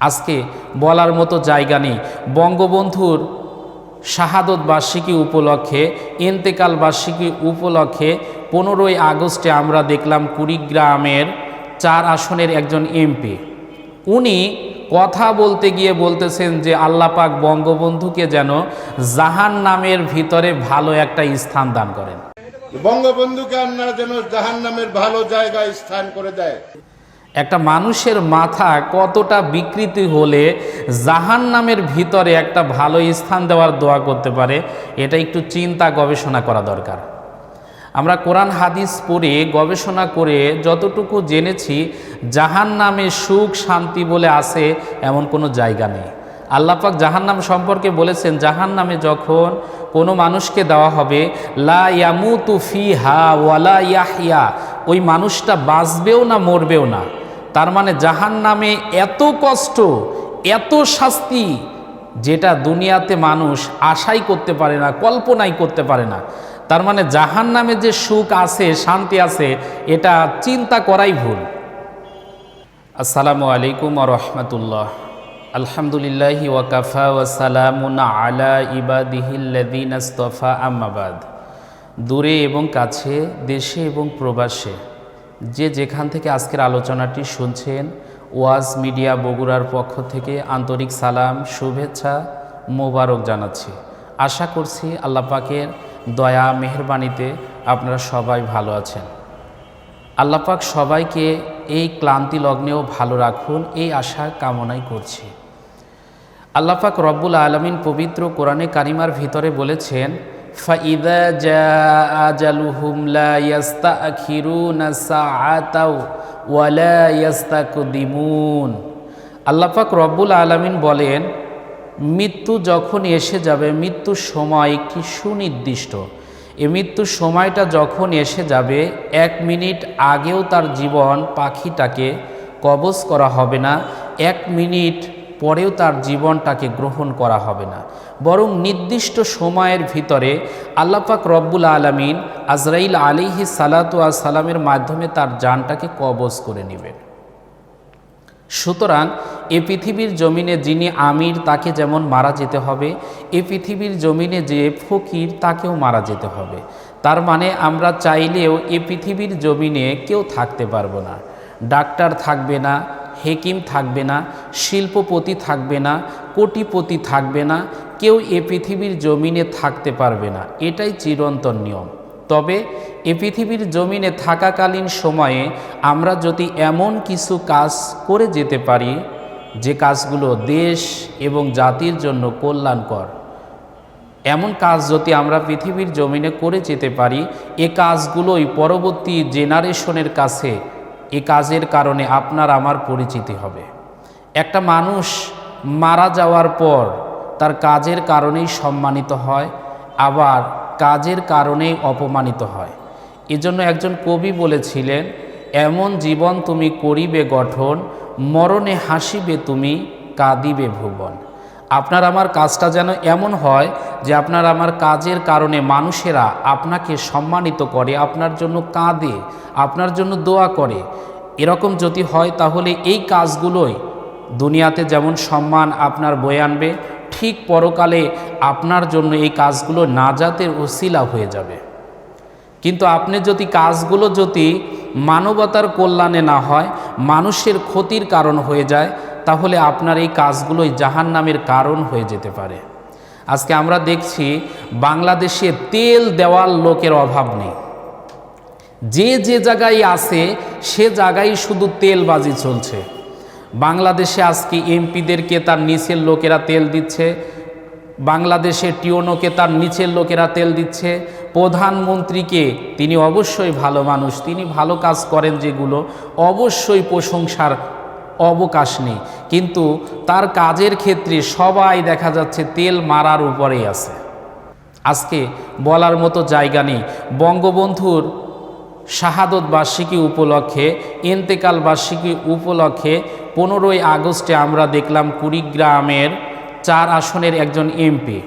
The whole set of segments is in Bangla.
আজকে বলার মতো জায়গা নেই। বঙ্গবন্ধুর শাহাদত বার্ষিকী উপলক্ষে ইন্তেকাল বার্ষিকী উপলক্ষে পনেরোই আগস্টে আমরা দেখলাম কুড়িগ্রামের চার আসনের একজন এমপি। উনি কথা বলতে গিয়ে বলতেছেন যে আল্লাপাক বঙ্গবন্ধুকে যেন জাহান নামের ভিতরে ভালো একটা স্থান দান করেন। বঙ্গবন্ধুকে আপনারা যেন জাহান নামের ভালো জায়গায় স্থান করে দেয়। একটা মানুষের মাথা কতটা বিকৃতি হলে জাহান নামের ভিতরে একটা ভালো স্থান দেওয়ার দোয়া করতে পারে, এটা একটু চিন্তা গবেষণা করা দরকার। আমরা কোরআন, হাদিস পড়ে গবেষণা করে যতটুকু জেনেছি জাহান নামে সুখ, শান্তি বলে আছে এমন কোনো জায়গা নেই। আল্লাপাক জাহান্নাম সম্পর্কে বলেছেন জাহান নামে যখন কোনো মানুষকে দেওয়া হবে, লা ইয়ামুতু ফি হা ওয়ালা ইয়াহিয়া ওই মানুষটা বাঁচবেও না, মরবেও না। তার মানে জাহান নামে এত কষ্ট, এত শাস্তি যেটা দুনিয়াতে মানুষ আশাই করতে পারে না, কল্পনাই করতে পারে না। তার মানে জাহান নামে যে সুখ আছে, শান্তি আছে, এটা চিন্তা করাই ভুল। আসসালামু আলাইকুম রহমতুল্লাহ। আলহামদুলিল্লাহ ওয়াকাফা ওয়াসালামুন আলা ইবাদিহিল্লাদিন আস্তফা আম্মাবাদ দূরে এবং কাছে, দেশে এবং প্রবাসে। যে যেখান থেকে আজকের আলোচনাটি শুনছেন, ওয়াজ মিডিয়া বগুড়ার পক্ষ থেকে আন্তরিক সালাম, শুভেচ্ছা, মোবারক জানাচ্ছি। আশা করছি আল্লাহ পাকের দয়া, মেহরবানিতে আপনারা সবাই ভালো আছেন। আল্লাপাক সবাইকে এই ক্লান্তি লগ্নেও ভালো রাখুন, এই আশা কামনাই করছি। আল্লাপাক রব্বুল আলমিন পবিত্র কোরআনে কারিমার ভিতরে বলেছেন ফাইদা জা আজালুহুম লা ইয়াস্তাখিরুনা সাআতাও ওয়ালা ইয়াস্তাকদিমুন আল্লাপাক রব্বুল আলমিন বলেন, মৃত্যু যখন এসে যাবে মৃত্যুর সময় একটি সুনির্দিষ্ট? এ মৃত্যুর সময়টা যখন এসে যাবে, এক মিনিট আগেও তার জীবন পাখিটাকে কবজ করা হবে না, এক মিনিট পরেও তার জীবনটাকে গ্রহণ করা হবে না। বরং নির্দিষ্ট সময়ের ভিতরে আল্লাপাক রব্বুল আলমিন আজরাইল আলিহি সালাতু সালামের মাধ্যমে তার জানটাকে কবজ করে নেবেন। সুতরাং এ পৃথিবীর জমিনে যিনি আমির, তাকে যেমন মারা যেতে হবে, এ পৃথিবীর জমিনে যে ফকির, তাকেও মারা যেতে হবে। তার মানে আমরা চাইলেও এ পৃথিবীর জমিনে কেউ থাকতে পারব না। ডাক্তার থাকবে না হেকিম থাকবে না, শিল্পপতি থাকবে না, কোটিপতি থাকবে না, কেউ এ পৃথিবীর জমিনে থাকতে পারবে না। এটাই চিরন্তন নিয়ম। তবে এ পৃথিবীর জমিনে থাকাকালীন সময়ে আমরা যদি এমন কিছু কাজ করে যেতে পারি, যে কাজগুলো দেশ এবং জাতির জন্য কল্যাণকর, এমন কাজ যদি আমরা পৃথিবীর জমিনে করে যেতে পারি, এ কাজগুলোই পরবর্তী জেনারেশনের কাছে এ কাজের কারণে আপনার আমার পরিচিতি হবে। একটা মানুষ মারা যাওয়ার পর তার কাজের কারণেই সম্মানিত হয়, আবার কাজের কারণেই অপমানিত হয়। এজন্য একজন কবি বলেছিলেন, এমন জীবন তুমি করিবে গঠন, মরণে হাসিবে তুমি, কাঁদিবে ভুবন। আপনার আমার কাজটা যেন এমন হয় যে আপনার আমার কাজের কারণে মানুষেরা আপনাকে সম্মানিত করে, আপনার জন্য কাঁদে, আপনার জন্য দোয়া করে। এরকম যদি হয় তাহলে এই কাজগুলোই দুনিয়াতে যেমন সম্মান আপনার বয়ে আনবে, ঠিক পরকালে আপনার জন্য এই কাজগুলো নাজাতের ওসিলা হয়ে যাবে। কিন্তু আপনি যদি কাজগুলো যদি মানবতার কল্যাণে না হয়, মানুষের ক্ষতির কারণ হয়ে যায় তাহলে আপনার এই কাজগুলোই জাহান নামের কারণ হয়ে যেতে পারে। আজকে আমরা দেখছি বাংলাদেশে তেল দেওয়ার লোকের অভাব নেই। যে যে জায়গায় আছে, সে জায়গায় শুধু তেলবাজি চলছে। বাংলাদেশে আজকে এমপিদেরকে তার নিচের লোকেরা তেল দিচ্ছে, বাংলাদেশে টিওনোকে তার নিচের লোকেরা তেল দিচ্ছে, প্রধানমন্ত্রীকে, তিনি অবশ্যই ভালো মানুষ, তিনি ভালো কাজ করেন যেগুলো অবশ্যই প্রশংসার অবকাশ নেই। কিন্তু তার কাজের ক্ষেত্রে সবাই দেখা যাচ্ছে তেল মারার উপরেই আছে। আজকে বলার মতো জায়গা নেই। বঙ্গবন্ধুর শাহাদত বার্ষিকী উপলক্ষে ইন্তেকাল বার্ষিকী উপলক্ষে পনেরোই আগস্টে আমরা দেখলাম কুড়িগ্রামের চার আসনের একজন এমপি।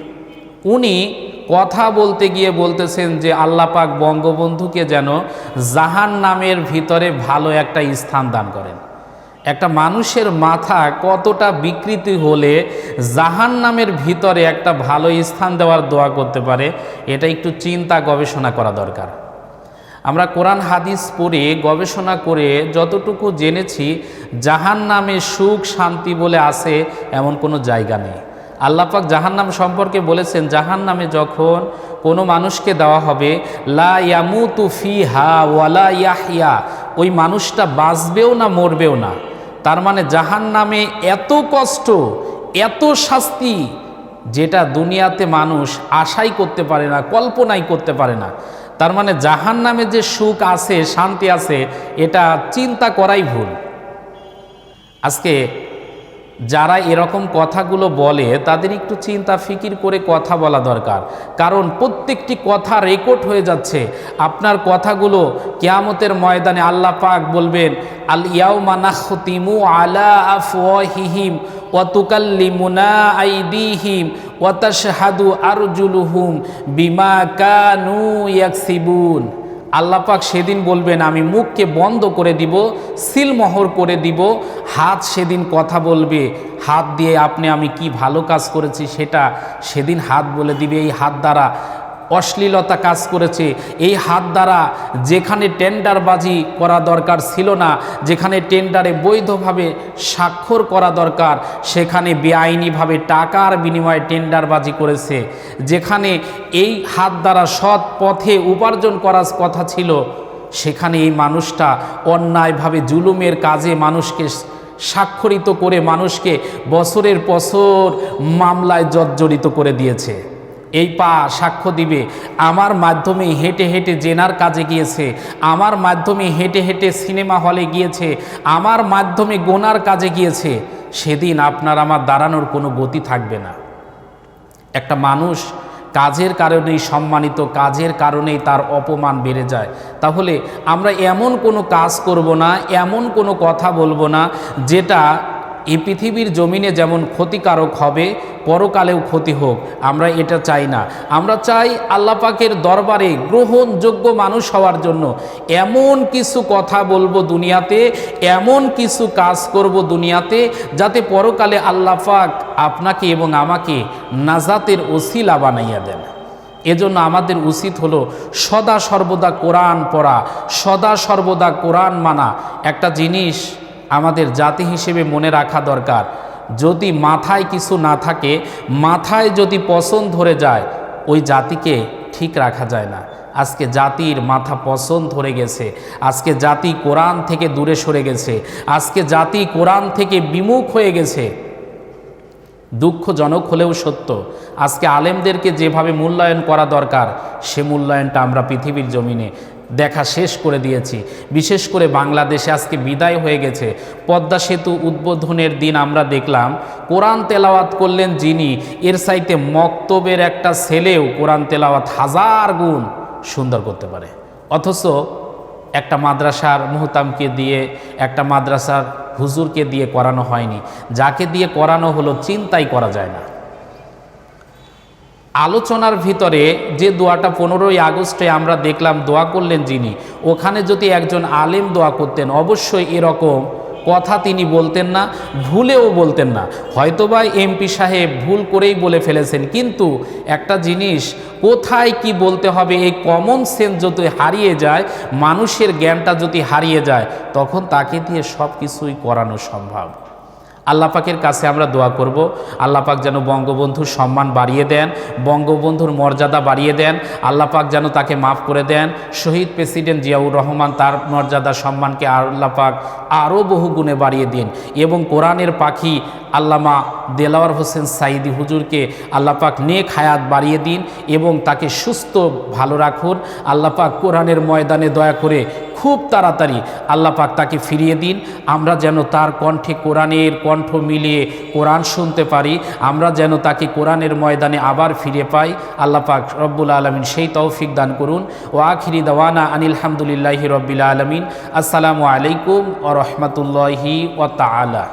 উনি কথা বলতে গিয়ে বলতেছেন যে, আল্লাপাক বঙ্গবন্ধুকে যেন জাহান নামের ভিতরে ভালো একটা স্থান দান করেন। একটা মানুষের মাথা কতটা বিকৃতি হলে জাহান নামের ভিতরে একটা ভালো স্থান দেওয়ার দোয়া করতে পারে, এটা একটু চিন্তা গবেষণা করা দরকার। আমরা কোরআন, হাদিস পড়ে গবেষণা করে যতটুকু জেনেছি জাহান নামে সুখ, শান্তি বলে আছে এমন কোনো জায়গা নেই। আল্লাপাক জাহান্নাম সম্পর্কে বলেছেন জাহান নামে যখন কোনো মানুষকে দেওয়া হবে, লা ইয়ামুতু ফি হা ওয়ালা ইয়াহিয়া ওই মানুষটা বাঁচবেও না, মরবেও না। তার মানে জাহান নামে এত কষ্ট, এত শাস্তি যেটা দুনিয়াতে মানুষ আশাই করতে পারে না, কল্পনাই করতে পারে না। তার মানে জাহান নামে যে সুখ আছে, শান্তি আছে, এটা চিন্তা করাই ভুল। আজকে যারা এরকম কথাগুলো বলে, তাদের একটু চিন্তা, ফিকির করে কথা বলা দরকার। কারণ প্রত্যেকটি কথা রেকর্ড হয়ে যাচ্ছে। আপনার কথাগুলো কেয়ামতের ময়দানে আল্লাহ পাক বলবেন, আল ইয়াউমা নাখতিমু আলা আফওয়াহিহিম ওয়া তুকাল্লিমুনা আইদিহিম ওয়া তাশহাদু আরজুলুহুম বিমা কানু ইয়াকসিবুন। আল্লাহ পাক সেদিন বলবেন, আমি মুখকে বন্ধ করে দিব সিলমোহর করে দিব, হাত সেদিন কথা বলবে, হাত দিয়ে আপনি আমি কি ভালো কাজ করেছি সেটা সেদিন হাত বলে দিবে, এই হাত দ্বারা অশ্লীলতা কাজ করেছে। এই হাত দ্বারা যেখানে টেন্ডারবাজি করা দরকার ছিল না, যেখানে টেন্ডারে বৈধভাবে স্বাক্ষর করা দরকার, সেখানে বেআইনিভাবে টাকার বিনিময়ে টেন্ডারবাজি করেছে। যেখানে এই হাত দ্বারা সৎ পথে উপার্জন করার কথা ছিল, সেখানে এই মানুষটা অন্যায়ভাবে জুলুমের কাজে মানুষকে স্বাক্ষরিত করে মানুষকে বছরের বছর মামলায় জর্জরিত করে দিয়েছে। এই পা সাক্ষ্য দিবে। আমার মাধ্যমে হেঁটে হেঁটে জেনার কাজে গিয়েছে। আমার মাধ্যমে হেঁটে হেঁটে সিনেমা হলে গিয়েছে। আমার মাধ্যমে গোনার কাজে গিয়েছে। সেদিন আপনার আমার দাঁড়ানোর কোনো গতি থাকবে না। একটা মানুষ কাজের কারণেই সম্মানিত, কাজের কারণেই তার অপমান বেড়ে যায়। তাহলে আমরা এমন কোনো কাজ করব না, এমন কোনো কথা বলব না, যেটা এই পৃথিবীর জমিনে যেমন ক্ষতিকারক হবে, পরকালেও ক্ষতি হোক। আমরা এটা চাই না। আমরা চাই আল্লাহ পাকের দরবারে গ্রহণযোগ্য মানুষ হওয়ার জন্য। এমন কিছু কথা বলব দুনিয়াতে, এমন কিছু কাজ করব দুনিয়াতে, যাতে পরকালে আল্লাহ পাক আপনাকে এবং আমাকে নাজাতের ওসিলা বানাইয়া দেন। এজন্য আমাদের উচিত হলো সদা সর্বদা কোরআন পড়া, সদা সর্বদা কোরআন মানা। একটা জিনিস আমাদের জাতি হিসেবে মনে রাখা দরকার। যদি মাথায় কিছু না থাকে, মাথায় যদি পছন্দ ধরে যায়, ওই জাতিকে ঠিক রাখা যায় না। আজকে জাতির মাথা পছন্দ ধরে গেছে। আজকে জাতি কোরআন থেকে দূরে সরে গেছে। আজকে জাতি কোরআন থেকে বিমুখ হয়ে গেছে। দুঃখজনক হলেও সত্য, আজকে আলেমদেরকে যেভাবে মূল্যায়ন করা দরকার, সে মূল্যায়নটা আমরা পৃথিবীর জমিনে দেখা শেষ করে দিয়েছি। বিশেষ করে বাংলাদেশে আজকে বিদায় হয়ে গেছে। পদ্মা সেতু উদ্বোধনের দিন আমরা দেখলাম, কোরআন তেলাওয়াত করলেন যিনি, এর সাইতে মক্তবের একটা ছেলেও কোরআন তেলাওয়াত হাজার গুণ সুন্দর করতে পারে। অথচ একটা মাদ্রাসার মুহতামকে দিয়ে, একটা মাদ্রাসার হুজুরকে দিয়ে করানো হয়নি। যাকে দিয়ে করানো হলো চিন্তাই করা যায় না। আলোচনার ভিতরে যে দোয়াটা পনেরোই আগস্টে আমরা দেখলাম, দোয়া করলেন যিনি। ওখানে যদি একজন আলেম দোয়া করতেন, অবশ্যই এরকম কথা তিনি বলতেন না, ভুলেও বলতেন না। হয়তোবা এমপি সাহেব ভুল করেই বলে ফেলেছেন, কিন্তু একটা জিনিস, কোথায় কি বলতে হবে, এই কমন সেন্স যদি হারিয়ে যায়, মানুষের জ্ঞানটা যদি হারিয়ে যায়, তখন তাকে দিয়ে সব কিছুই করানো সম্ভব। আল্লাহ পাকের কাছে আমরা দোয়া করব। আল্লাহ পাক যেন বঙ্গবন্ধুর সম্মান বাড়িয়ে দেন, বঙ্গবন্ধুর মর্যাদা বাড়িয়ে দেন, আল্লাহ পাক যেন তাকে মাফ করে দেন। শহীদ প্রেসিডেন্ট জিয়াউর রহমান তার মর্যাদা সম্মানকে আল্লাহ পাক আরও বহু গুণে বাড়িয়ে দিন। এবং কোরআনের পাখি আল্লামা দেলাওয়ার হোসেন সাইদি হুজুরকে আল্লাহ পাক নেক হায়াত বাড়িয়ে দিন এবং তাকে সুস্থ, ভালো রাখুন। আল্লাপাক কোরআনের ময়দানে দয়া করে খুব তাড়াতাড়ি আল্লাহ পাক তাকে ফিরিয়ে দিন। আমরা যেন তার কণ্ঠে কোরআনের কণ্ঠ মিলিয়ে কোরআন শুনতে পারি। আমরা যেন তাকে কোরআনের ময়দানে আবার ফিরে পাই। আল্লাহ পাক রব্বুল আলমিন সেই তৌফিক দান করুন। ও আখিরি দাওয়ানা আনিল হামদুলিল্লাহি রব্বিল আলমিন। আসসালামু আলাইকুম ও রহমতুল্লাহি ও তালা